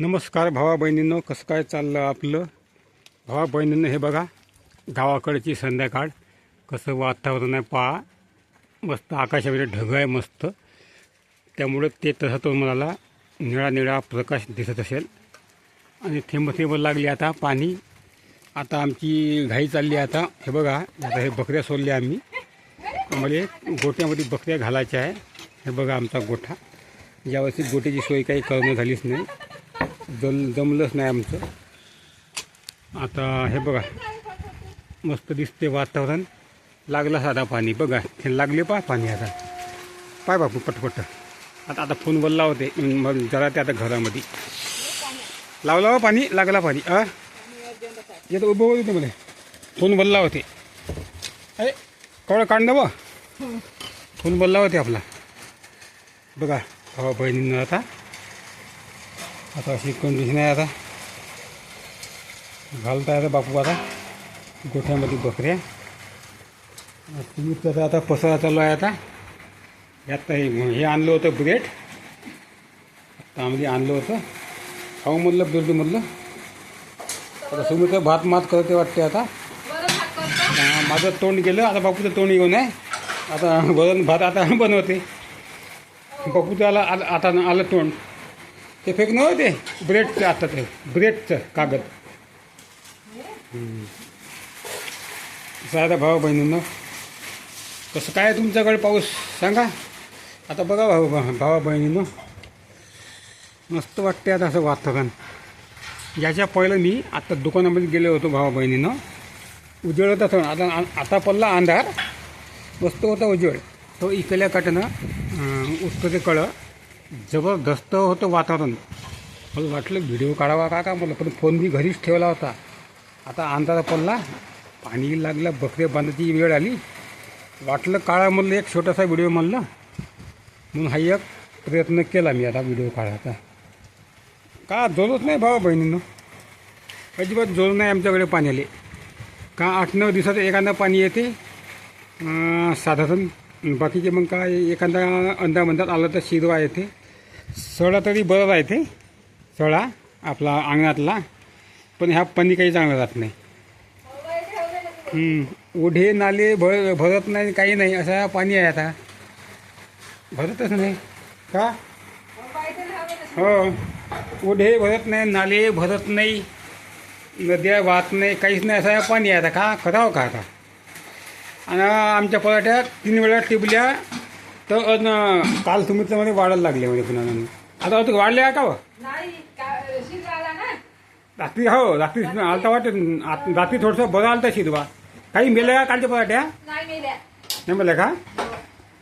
नमस्कार भावा बहिणींनो कसं काय चाललं आपलं? भावा बहिणींनो हे बघा गावाकडची संध्याकाळ. कसं वातावरण आहे पहा. मस्त आकाशामध्ये ढग आहे मस्त. त्यामुळे ते तसं तो मला निळा निळा प्रकाश दिसत असेल. आणि थेंब थेंब लागली आता पाणी. आता आमची घाई चालली आता. हे बघा आता हे बकऱ्या सोडल्या आम्ही. आम्हाला गोट्यामध्ये बकऱ्या घालायच्या आहे. हे बघा आमचा गोठा. यावर्षी गोट्याची सोय काही करणं झालीच नाही. जम जमलंच नाही आमचं. आता हे बघा मस्त दिसते वातावरण. लागलं साधा पाणी बघा हे लागले पा पाणी आता. पाय बापू पटपट. आता आता फोन बोलला होते मग जरा ते आता घरामध्ये. लावला हो पाणी लागला पाणी अ येतं उभं होते मला फोन बोलला होते. अरे कवळं काढणं बा फोन बोलला होते आपला. बघा भावा बहिणींना आता. आता अशी कंडिशन आहे आता. घालता आता बापू आता. गोठ्यामध्ये बकऱ्या. तुम्ही कसं आता पसारा चालू आहे आता. यात हे हे आणलं होतं ब्रेड तांबडी आणलं होतं. खाऊ म्हणलं बिर्डीमधलं आता सुमित्र भात मात करते वाटते आता माझं तोंड गेलं आता बापूचं तोंड येऊन आहे. आता वरण भात आता बनवते. बापूचं आला आलं- आता आलं तोंड. ते फेक हो ते? ब्रेडचं आता ते ब्रेडचं कागद. साधा भाऊ बहिणींना कसं काय आहे तुमच्याकडे पाऊस? सांगा. आता बघा भाऊ भावा बहिणीनं मस्त वाटते आता असं वातावरण. याच्या पहिलं मी आता दुकानामध्ये गेलो होतो भावा बहिणीनं. उजेड होता. आता आता पडला अंधार. मस्त होता उजेड. तो इकल्या काटनं उत्तरे कळं जबरदस्त होतं वातावरण. मला वाटलं व्हिडिओ काढावा का का मला पण फोन मी घरीच ठेवला होता. आता अंधारा पडला पाणी लागलं बकरे बांधायची वेळ आली. वाटलं काळा म्हणलं एक छोटासा व्हिडिओ म्हणलं. म्हणून हा एक प्रयत्न केला मी आता व्हिडिओ काढायचा. का जोरच नाही भावा बहिणीनं? अजिबात जोर नाही आमच्याकडे पाण्याले. का आठ नऊ दिवसात एखादं पाणी येते? साधारण बाकीचे मग काय एखादा अंदामंदात आलं तर शिरवा येते. सोळा तरी बरं राहते. सोळा आपला अंगणातला. पण ह्या पाणी काही चांगलं राहत नाही. ओढे नाले भर भरत नाही काही नाही. असं पाणी आहे आता. भरतच नाही. का? हो. ओढे भरत नाही नाले भरत नाही नद्या वाहत नाही काहीच नाही. असं पाणी आहे आता. का? करावं का आता? आणि आमच्या पराठ्यात तीन वेळा टिपल्या तर अन काल तुम्ही मध्ये वाढायला लागले म्हणजे पुन्हा. आता होतं वाढले आहे का हो? नाही का- ना? रात्री हो रात्री आलता वाटत आत- रात्री थोडंसं बरं आलता शिरवा काही मेलं का कालच्या पराठ्या? नाही मेल्या. नाही मेलं का?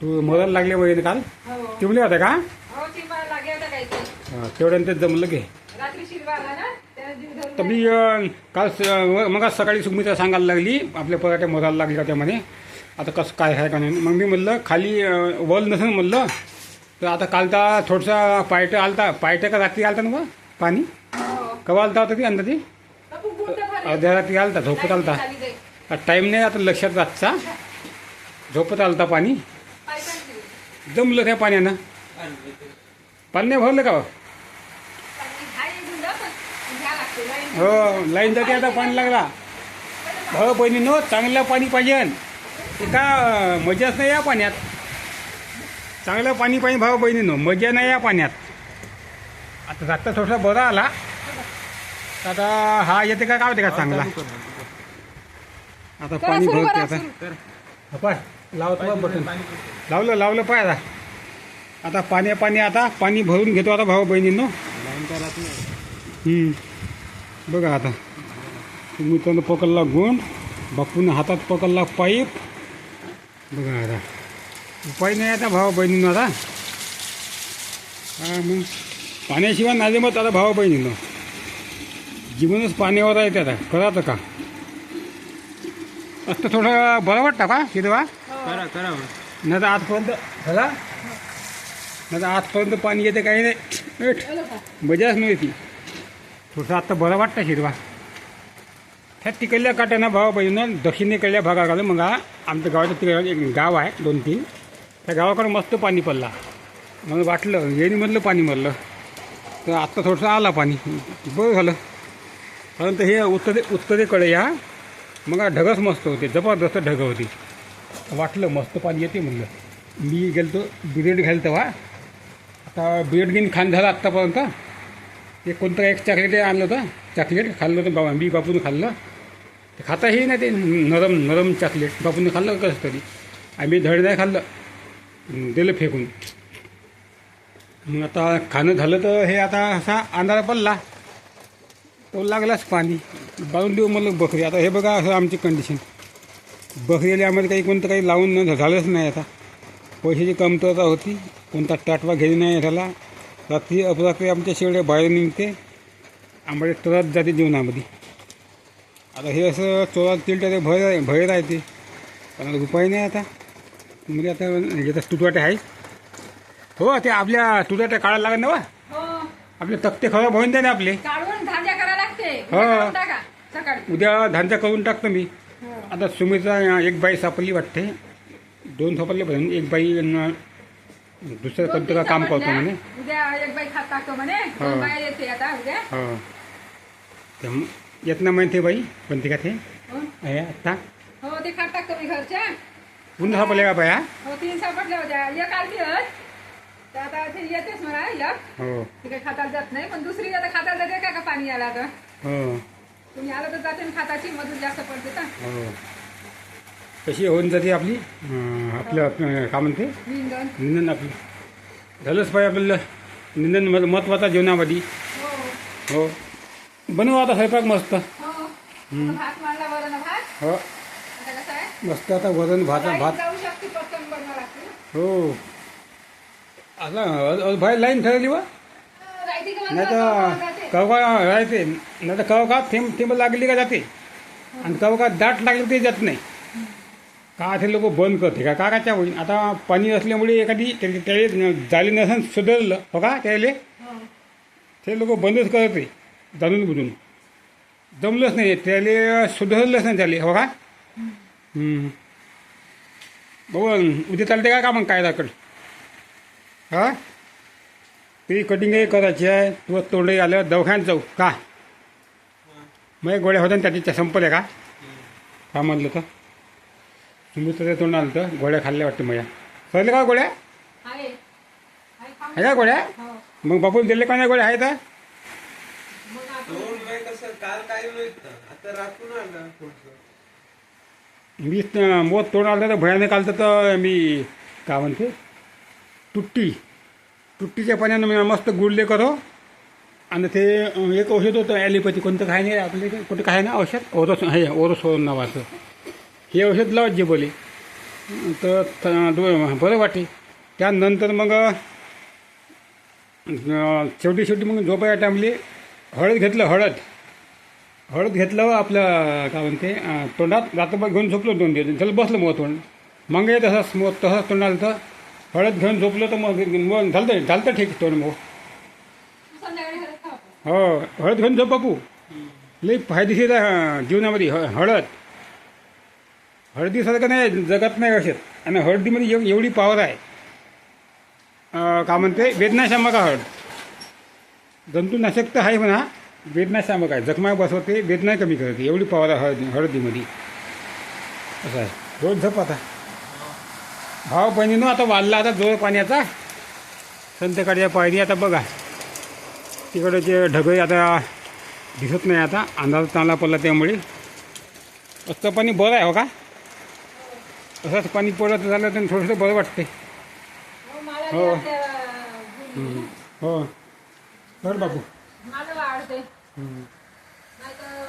तू मरायला लागले वगैरे काल? हो. टिपले होते का? हो लागेल होतं हा, ते जमलं घे. रात्री शिजवायला ना त्याने जीव धरून तर मी अं, काल स- मग सकाळी सुमित्रा सांगायला लागली आपल्या पराठ्या मरायला लागली का त्यामध्ये आता कसं काय आहे का नाही? मग मी म्हणलं खाली वल नसेल म्हणलं तर आता कालता थोडसा पायटं आलता. पायटं का रात्री आलता ना पाणी? हो कवा आलता होता ती अंदाजे? तर. अर्ध्या रात्री आलता झोपत आलता. टाईम नाही आता लक्षात रातचा. झोपत आलता पाणी. जमलं त्या पाण्यानं. पाणी नाही भरलं का. हो लाईन जाते आता पाणी लागला. भाऊ बहिणीनो चांगलं पाणी पाहिजे. का मजाच नाही या पाण्यात. चांगलं पाणी पाहिजे भाऊ बहिणीनो मजा नाही या पाण्यात. आता जाता थोडासा बरा आला. आता हा येते का काय होते का चांगला? आता पाणी भरते आता. पाय लावतो बटन. लावलं लावलं पाय आता. आता पाणी पाणी आता पाणी भरून घेतो आता भाऊ बहिणींनो. हम्म. बघा आता. तुम्ही त्यानं पकडला गुंड बापून हातात पकडला पाईप. बघा आता. उपाय नाही आता भावा बहिणीनं आता. हा मग पाण्याशिवाय नाही मग आता भावा बहिणीनं. जीवनच पाण्यावर आहे ते आता. करायचं का? असतं थोडं बरं वाटतं का? शिरवा करा करा नाही तर आजपर्यंत झाला नाही तर आजपर्यंत पाणी येते काही नाही? मजाच नव्हती थोडंसं आता बरं वाटतं हिरवा ह्या तिकडल्या काट्यांना भावा बहिणीनं दक्षिणेकडल्या भागाकडे. मग हा आमच्या गावाच्या तिकडे एक गाव आहे दोन तीन. त्या गावाकडे मस्त पाणी पडला. मग वाटलं येणीमधलं पाणी मरलं. तर आत्ता थोडंसं आला पाणी. बरं झालं. कारण तर हे उत्तरे उत्तरेकडे या. मग ढगच मस्त होते जबरदस्त ढगं होती. वाटलं मस्त पाणी येते म्हणलं. मी गेलतो बिरेड घाल तेव्हा. आता बिरेड घेऊन खान झाला आत्तापर्यंत. ते कोणतं एक चॉकलेट आणलं होतं? चॉकलेट खाल्लं होतं बाबा मी बापून खाल्लं. ते खाताही नाही ते नरम नरम चॉकलेट. बापून खाल्लं कसं तरी. आम्ही धड नाही खाल्लं. दिलं फेकून. मग आता खाणं झालं तर हे आता असा अंधारा पडला. तो लागलाच पाणी. बाळून देऊ मला बकरी. आता हे बघा असं आमची कंडिशन बकरीला आम्हाला काही कोणतं काही लावून न झालंच नाही आता. पैशाची कमतरता होती. कोणता टाटवा घेणे नाही झाला. रात्री अपरात्री आमच्या शेवड्या बाहेर निघते. आम्हाला त्रत जाते जीवनामध्ये. आता हे असं चोरात तिलटा भय भय राहते. पण उपाय नाही आता. म्हणजे आता याचा तुटवाटे आहे हो ते आपल्या तुटवाट्या काढायला लागत ना बा? हो. आपले तक्ते खराब होईन ना आपले. हो. उद्या धांच्या करून टाकतो मी. हो. आता सुमित्रा एक बाई सापडली वाटते. दोन सापडले पण एक बाई दुसरं दोन का तीन काम करतो. म्हणे? उद्या एक बाई खात टाकतो म्हणे. हो. दोन बाया येते आता उद्या. हो. ते म- येत ना म्हणते बाई कोणती का ते? हो. आहे आता हो ते खात टाकतो मी घरच्या पुन्हा सापडले का बाया? हो तीन सापडल्या होत्या एक आलती. तर आता ते येतेच म्हणा एक हो. ती काही खाताला जात नाही. पण दुसरी आता खाताला जाते का का पाणी आला तर हो. तुम्ही आलं तर जाते ना खाताची मधून जास्त पडते तर. हो. कशी होऊन जाते आपली? अं, आपलं काय म्हणते? निंदन. निंदन आपलं. झालंच पाहिजे आपल्याला. निंदन म- महत्त्वाचा जीवनामध्ये. हो. हो. बनवू आता स्वयंपाक मस्त. हो. आता भात मांडला बरं ना भात. हो. आता कसं आहे? मस्त आता वरण भात लाइट भात. जाऊ शकते पटकन बनवा लागते हो. आता अ- अ- बाहेर लाईन ठरवली वा? का नाही बनवा, तर. कवका राहते? नाही तर कवका थेंब थेंब लागली का जाते? आणि कवका दाट लागली ते जात नाही. का ते लोक बंद करते का? काकाच्या होईल आता पाणी असल्यामुळे एखादी त्या- त्याला जाली नसेल सुधारलं हो का? त्याले? हो. ते लोक बंदच करते जाणून बुजून. जमलंच नाही त्याले सुधारलंच नाही त्याले हो का. बघू उद्या चालते का? का मग कायदाकडे? हा? ते कटिंगही करायची आहे. तू तोंडही आलं दवाखान्यात जाऊ. का? मग गोळ्या होत्या ना त्याच्या संपल्या का? का म्हणलं तर? तुम्ही तर तोंड आलं तर गोळ्या खाल्ल्या वाटतं माझ्या कळलं का गोळ्या? आहे. का गोळ्या? हो. मग बापून दिले का नाही गोळ्या? आहे तर. मग आता दोन बाय कसं काल काय माहीत आता राखून आलं थोडस मी मोत तोंड आलं तर भयानक आलं तर मी काय म्हणते? तुट्टी. तुट्टीच्या पाण्यानं मी मस्त गुडले करो. आणि ते एक औषध होतं ॲलिपॅथी. कोणतं काय नाही आपले कुठं काय ना औषध? ओरोस हे ओरोस नावाचं. हे औषध लावत जे बोले. तर बरं वाटे त्यानंतर मग शेवटी शेवटी मग झोपाया टाइमले हळद घेतलं हळद. हळद घेतलं आपलं काय म्हणते तोंडात रात्रभर घेऊन झोपलो दोन दिवस. त्याला बसलं मग तोंड. मग हे तसंच मग तसंच तोंड आलं तर हळद घेऊन झोपलं तर मग मग झालं झालं तर ठीक तोंड मग. हो हळद घेऊन झोप बापू. लई फायदेशीर आहे जीवनामध्ये ह हळद. हळदीसारखं नाही जगत नाही औषध आणि हळदीमध्ये एव एवढी पावर आहे. का म्हणते? वेदनाशामक आहे हळद. जंतुनाशक तर आहे म्हणा वेदनाशामक आहे. जखमा बसवते वेदना कमी करते. एवढी पावर आहे हळदी हळदीमध्ये. असं आहे. रोज झप आता. भाव बहिणीनं आता वाढला आता जोर पाण्याचा. संध्याकाळच्या पायरी आता बघा. तिकडे जे ढगळे आता दिसत नाही आता. अंधार चांगला पडला त्यामुळे. असं पाणी बरं आहे हो का? असंच पाणी पडत झालं तर थोडंसं बरं वाटते हो, हो. हो. बरं बापू.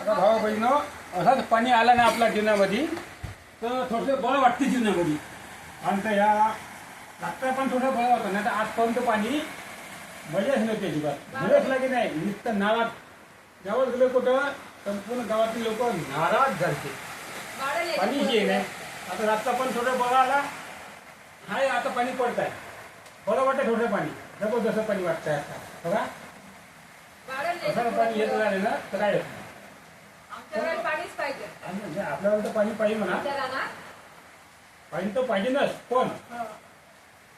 भाऊ बहिणं असंच पाणी आलं ना आपल्या जीवनामध्ये तर थोडंसं बरं वाटते जीवनामध्ये. आणि तर ह्या रात्र पण थोडं बरं वाटतं नाही तर आजपर्यंत पाणी मजाच नव्हती अजिबात. मजाच लागे नाही. नुसतं नाळात त्यावर गेलं कुठं संपूर्ण गावातील लोक नाराज झाले पाणी हे नाही. आता रातचा पण थोडं बरं आला. हाय आता पाणी पडत आहे बरं वाटतं थोडं पाणी. जबरदस्त पाणी वाटतंय आता. बघा. असं पाणी येत राहिले ना तर काय होत नाही. म्हणजे आपल्याला तर पाणी पाहिजे म्हणा. ना? पाणी तर पाहिजे नस पण हो.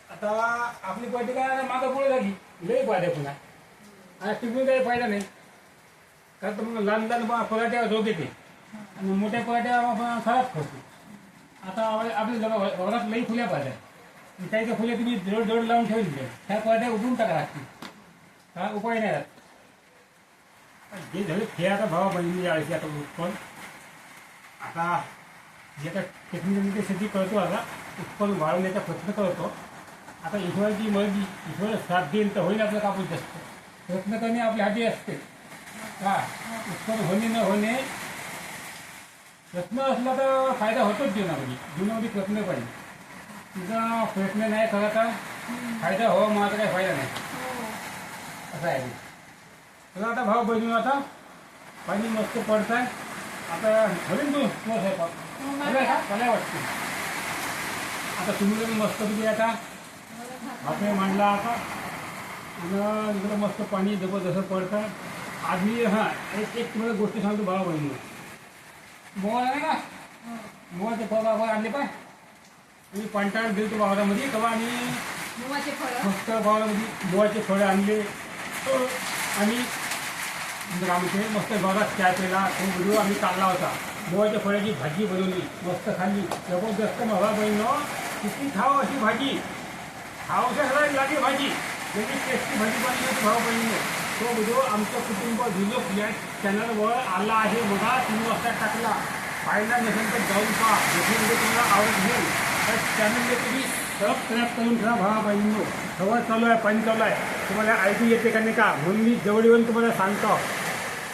आता आपली पाहिजे काय मागं पुढे झाली. लई पाहिजे पुन्हा. आणि टिकून काही फायदा नाही. कारण तर मग लहान लहान पराठ्या रोग येते आणि मोठ्या पराठ्या आपण खराब करतो. आता आपल्या जवळ घरात लई फुल्या पाहिजे आणि काही फुल्या तुम्ही जवळ जवळ लावून ठेवली द्या त्या पराठ्या उठून टाका लागतील काय उपाय नाही जे झाले ते आता भावा बहिणी आळशी आता उत्पन्न. आता जे आता टेक्निकली शेती करतो आता उत्पन्न वाढवण्याचा प्रयत्न करतो. आता ईश्वराची मर्जी ईश्वर साथ देईल तर होईल आपलं कापूस जास्त. प्रयत्न करणे आपल्या हाती असते. का उत्पन्न होणे न होणे प्रयत्न असला तर फायदा होतोच जीवनामध्ये. जीवनामध्ये प्रयत्न पाहिजे तुझा प्रयत्न नाही करा तर फायदा हो माझा काही फायदा नाही. असं आहे ते. चला आता भाऊ बहिणी आता. पाणी मस्त पडताय. आता घरून तू तुला स्वयंपाक मला मला वाटते. आता तुम्ही मस्त तुम्ही आता? आपल्या मांडला आता. आणि इकडं मस्त पाणी जबरदस्त पडतं आधी हां एक एक तुम्हाला गोष्ट सांगतो भाऊ बहिणी मोळ आहे मोळाचे फळ बाबा आणले पाय. तुम्ही पांटाळ गेलो वावरामध्ये तेव्हा आम्ही मुगाचे फळं? मस्त गावामध्ये बोवाचे फळे आणले. आणि आमचे मस्त गावात चाय पेला तो व्हिडिओ आम्ही काढला होता. बोवाच्या फळ्याची भाजी बनवली मस्त खाल्ली. जबरदस्त मला बहिणं किती खाव अशी भाजी. खावशाला लागे भाजी. त्याची टेस्टी भाजी बनली होती भाऊ बहिणीने. तो व्हिडिओ आमचं कुटुंब विलोक या चॅनलवर आला आहे. बघा तुम्ही लक्षात टाकला. पाहिला नसेल तर जाऊन पहा. जसे व्हिडिओ तुम्हाला आवडत घेईल तर चॅनलने तुम्ही सबस्क्राईब करून ठेवा भावा बहिणीनो. सगळं चालू आहे पाणी चालू आहे. तुम्हाला ऐकू येते का नाही का? म्हणून मी जवळ येऊन तुम्हाला सांगतो.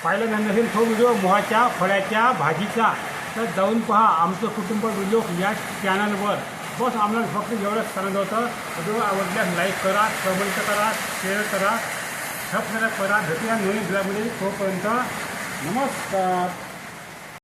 पाहिलं नाही नसेल तो व्हिडिओ मोहाच्या फळ्याच्या भाजीचा. तर जाऊन पहा आमचं कुटुंब व्हिडिओ या चॅनलवर बस आम्हाला फक्त एवढंच सांगत होतं. व्हिडिओ आवडल्यास लाईक करा कमेंट करा शेअर करा. सबस्क्राईब करा भेटूया नवीन ब्लॉगमध्ये तोपर्यंत नमस्कार.